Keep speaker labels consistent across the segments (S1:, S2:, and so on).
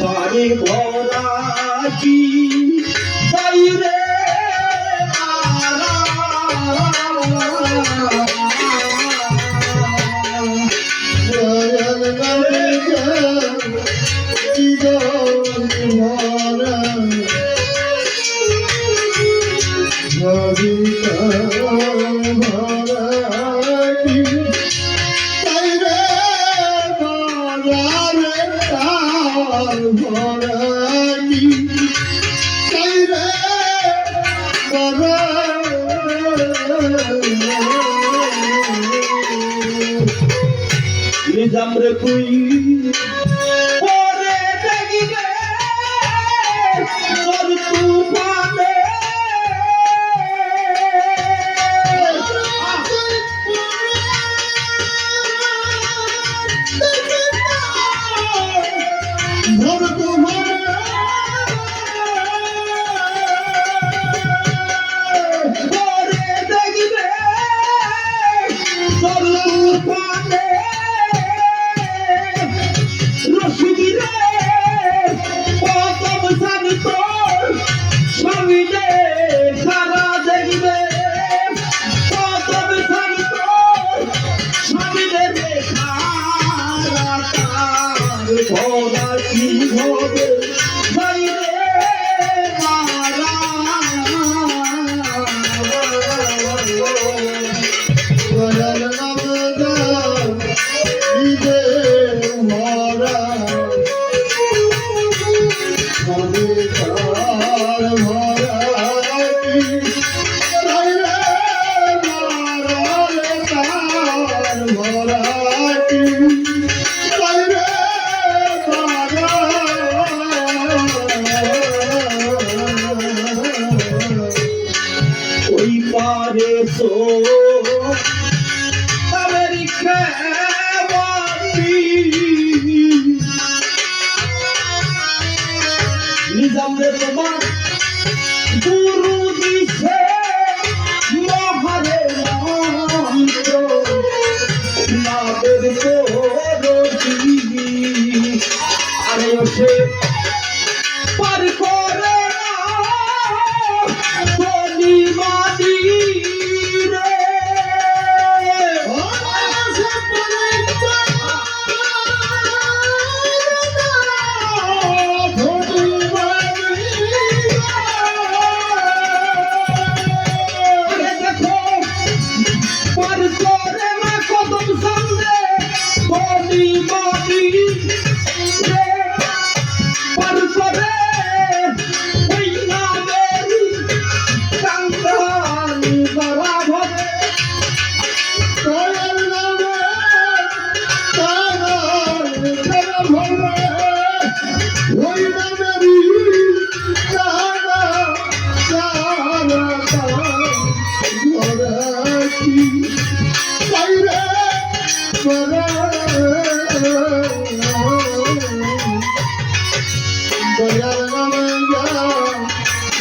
S1: পারে ভরা বুঝলাম রে তুই পারে তো আমেরিকা নিজাম রে তোমার গুরু দিছে।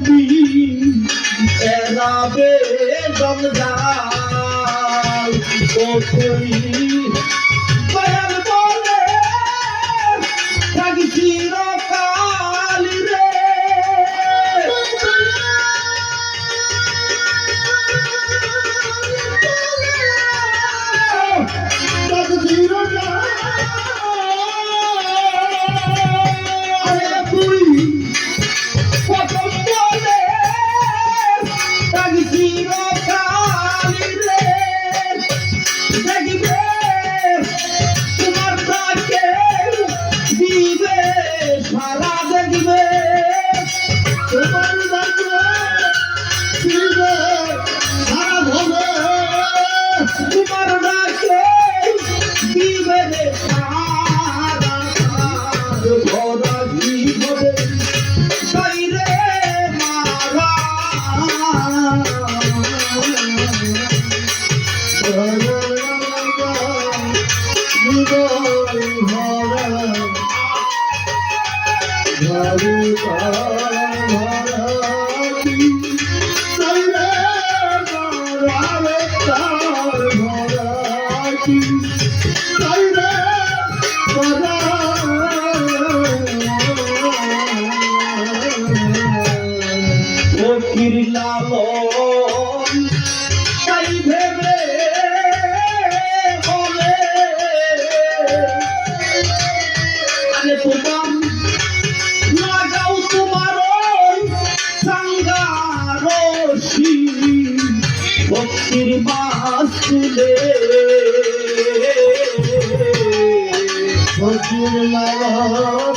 S2: be কালু কাল
S1: ফকির লালন